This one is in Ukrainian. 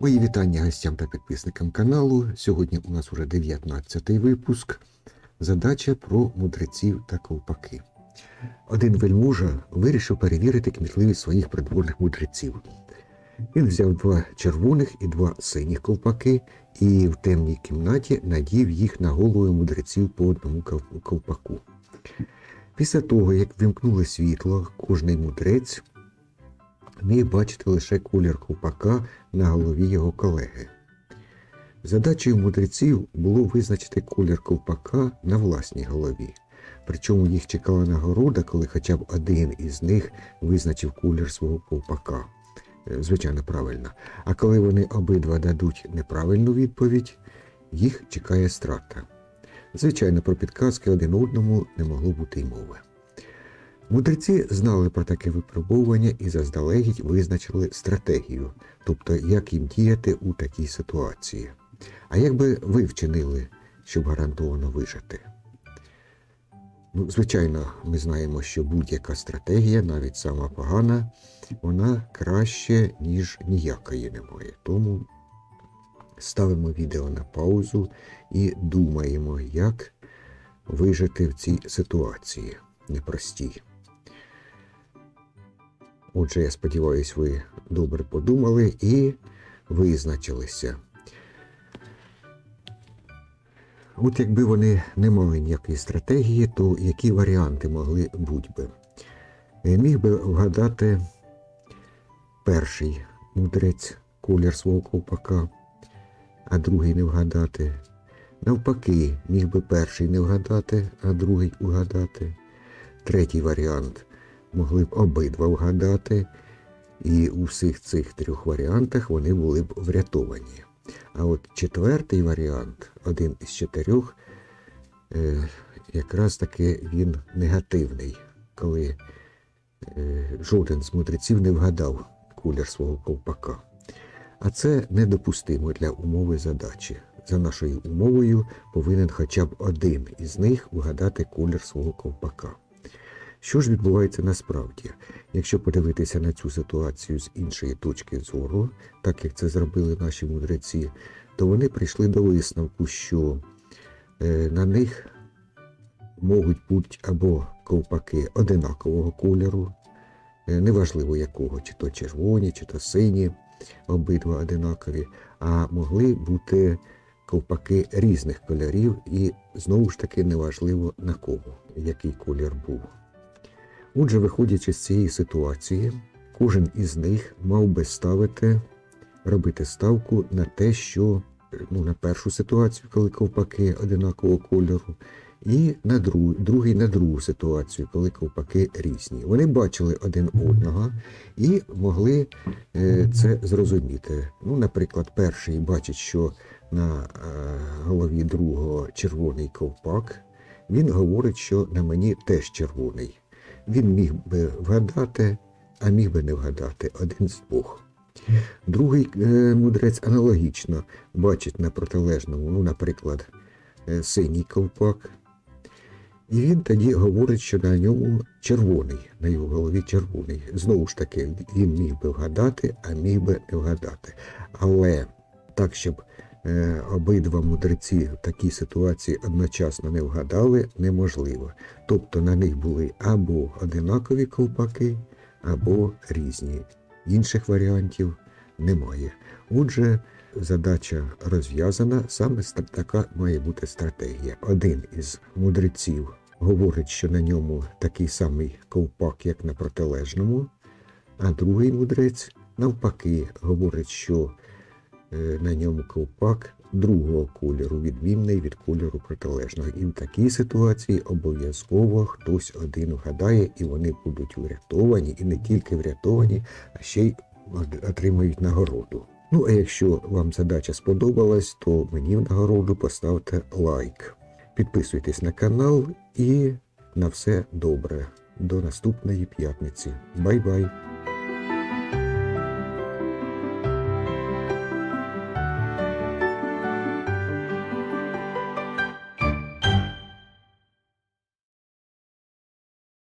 Вітання гостям та підписникам каналу. Сьогодні у нас уже 19 випуск. Задача про мудреців та ковпаки. Один вельможа вирішив перевірити кмітливість своїх придворних мудреців. Він взяв два червоних і два синіх ковпаки і в темній кімнаті надів їх на голови мудреців по одному ков- ковпаку. Після того, як вимкнули світло, кожний мудрець міг бачити лише колір ковпака на голові його колеги. Задачею мудреців було визначити колір ковпака на власній голові. Причому їх чекала нагорода, коли хоча б один із них визначив колір свого ковпака. Е, Звичайно, правильно. А коли вони обидва дадуть неправильну відповідь, їх чекає страта. Звичайно, про підказки один одному не могло бути й мови. Мудреці знали про таке випробовування і заздалегідь визначили стратегію, тобто як їм діяти у такій ситуації. А як би ви вчинили, щоб гарантовано вижити? Ну, звичайно, ми знаємо, що будь-яка стратегія, навіть сама погана, вона краще, ніж ніякої немає. Тому ставимо відео на паузу і думаємо, як вижити в цій ситуації непростій. Отже, я сподіваюся, ви добре подумали і визначилися. От якби вони не мали ніякої стратегії, то які варіанти могли бути би? Міг би вгадати перший мудрець колір свого ковпака, а другий не вгадати. Навпаки, міг би перший не вгадати, а другий угадати. Третій варіант могли б обидва вгадати, і у всіх цих трьох варіантах вони були б врятовані. А от четвертий варіант, один із чотирьох, е, якраз таки він негативний, коли е, жоден з мудреців не вгадав колір свого ковпака. А це недопустимо для умови задачі. За нашою умовою повинен хоча б один із них вгадати колір свого ковпака. Що ж відбувається насправді? Якщо подивитися на цю ситуацію з іншої точки зору, так як це зробили наші мудреці, то вони прийшли до висновку, що е, на них можуть бути або ковпаки одинакового кольору, е, неважливо якого, чи то червоні, чи то сині, обидва одинакові, а могли бути ковпаки різних кольорів, і знову ж таки неважливо на кого, який колір був. Отже, виходячи з цієї ситуації, кожен із них мав би ставити, робити ставку на те, що ну, на першу ситуацію, коли ковпаки одинакового кольору, і на другу, другий на другу ситуацію, коли ковпаки різні. Вони бачили один одного і могли е, це зрозуміти. Ну, наприклад, перший бачить, що на е, голові другого червоний ковпак. Він говорить, що на мені теж червоний. Він міг би вгадати, а міг би не вгадати один з двох. Другий е, мудрець аналогічно бачить на протилежному, ну, наприклад, е, синій ковпак. І він тоді говорить, що на ньому червоний, на його голові червоний. Знову ж таки, він міг би вгадати, а міг би не вгадати. Але так, щоб обидва мудреці в такій ситуації одночасно не вгадали, неможливо. Тобто на них були або одинакові ковпаки, або різні. Інших варіантів немає. Отже, задача розв'язана, саме така має бути стратегія. Один із мудреців говорить, що на ньому такий самий ковпак, як на протилежному, а другий мудрець навпаки говорить, що е, на ньому ковпак другого кольору, відмінний від кольору протилежного. І в такій ситуації обов'язково хтось один вгадає, і вони будуть врятовані, і не тільки врятовані, а ще й отримають нагороду. Ну, а якщо вам задача сподобалась, то мені в нагороду поставте лайк. Підписуйтесь на канал і на все добре. До наступної п'ятниці. Бай-бай!